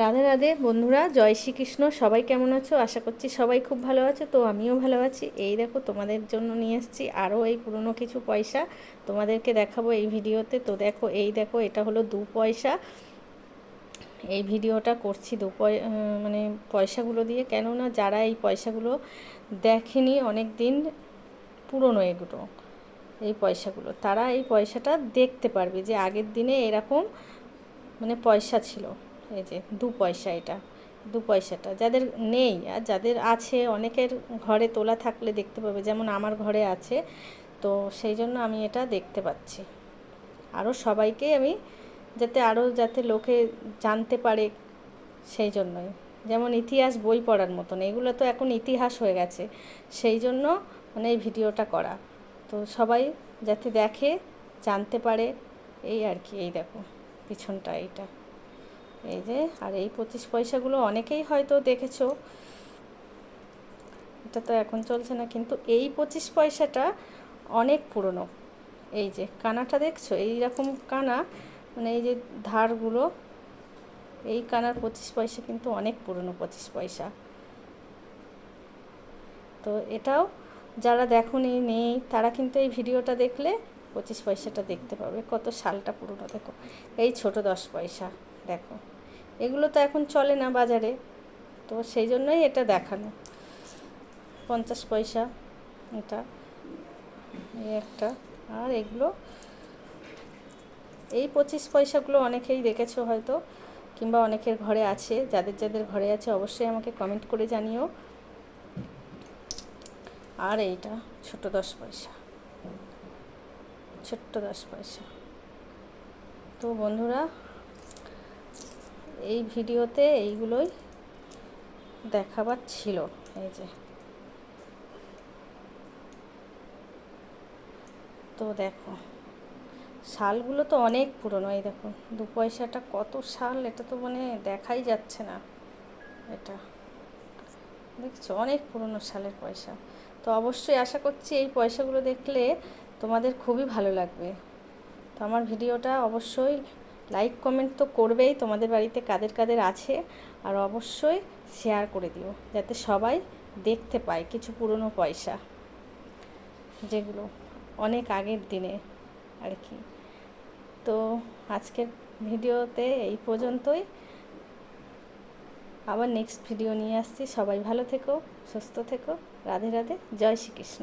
রাধে রাধে, বন্ধুরা, জয় শ্রীকৃষ্ণ, সবাই কেমন আছো? আশা করছি সবাই খুব ভালো আছো, তো আমিও ভালো আছি। এই দেখো, তোমাদের জন্য নিয়ে এসেছি আরও এই পুরনো কিছু পয়সা, তোমাদেরকে দেখাবো এই ভিডিওতে। তো দেখো, এই দেখো, এটা হলো দু পয়সা। এই ভিডিওটা করছি দু মানে পয়সাগুলো দিয়ে। কেননা যারা এই পয়সাগুলো দেখেনি অনেক দিন পুরনো এগুলো, এই পয়সাগুলো, তারা এই পয়সাটা দেখতে পারবে যে আগের দিনে এরকম মানে পয়সা ছিল। এই যে দু পয়সা এটা, দু পয়সাটা। যাদের নেই আর যাদের আছে, অনেকের ঘরে তোলা থাকলে দেখতে পাবে, যেমন আমার ঘরে আছে, তো সেই জন্য আমি এটা দেখতে পাচ্ছি। আরও সবাইকে আমি যাতে আরও যাতে লোকে জানতে পারে সেই জন্যই। যেমন ইতিহাস বই পড়ার মতন, এগুলো তো এখন ইতিহাস হয়ে গেছে, সেই জন্য মানে এই ভিডিওটা করা। তো সবাই যাতে দেখে, জানতে পারে, এই আর কি, এই দেখো, পিছনটা, এইটা। এই যে, আর এই পঁচিশ পয়সাগুলো অনেকেই হয়তো দেখেছ। এটা তো এখন চলছে না, কিন্তু এই পঁচিশ পয়সাটা অনেক পুরনো। এই যে, কানাটা দেখছ? এই রকম কানা মানে এই যে ধারগুলো, এই কানার পঁচিশ পয়সা কিন্তু অনেক পুরনো পঁচিশ পয়সা। তো এটাও যারা দেখোনি, নেই, তারা কিন্তু এই ভিডিওটা দেখলে পঁচিশ পয়সাটা দেখতে পাবে। কত সালটা পুরনো, দেখো। এই ছোট দশ পয়সা, দেখো। এগুলো তো এখন চলে না বাজারে। তো সেই জন্যই এটা দেখানো। পঞ্চাশ পয়সা এটা। এই একটা। আর এগুলো, এই পঁচিশ পয়সাগুলো অনেকেই দেখেছ হয়তো, কিংবা অনেকের ঘরে আছে। যাদের যাদের ঘরে আছে, অবশ্যই আমাকে কমেন্ট করে জানিও। আর এইটা, ছোট দশ পয়সা। ছোট্ট দশ পয়সা। তো বন্ধুরা এই ভিডিওতে এইগুলোই দেখাবার ছিল, এই যে। তো দেখো, শালগুলো তো অনেক পুরনো, এই দেখো, দু পয়সাটা কত শাল, এটা তো মানে দেখাই যাচ্ছে না, এটা। দেখছ, অনেক পুরনো শালের পয়সা। তো অবশ্যই আশা করছি এই পয়সাগুলো দেখলে তোমাদের খুবই ভালো লাগবে। তো আমার ভিডিওটা অবশ্যই লাইক কমেন্ট তো করবেই, তোমাদের বাড়িতে কাদের কাদের আছে, আর অবশ্যই শেয়ার করে দিও, যাতে সবাই দেখতে পায় কিছু পুরনো পয়সা, যেগুলো অনেক আগের দিনে আর কি। তো আজকের ভিডিওতে এই পর্যন্তই। আবার নেক্সট ভিডিও নিয়ে আসছি। সবাই ভালো থেকো, সুস্থ থেকো। রাধে রাধে, জয় শ্রীকৃষ্ণ।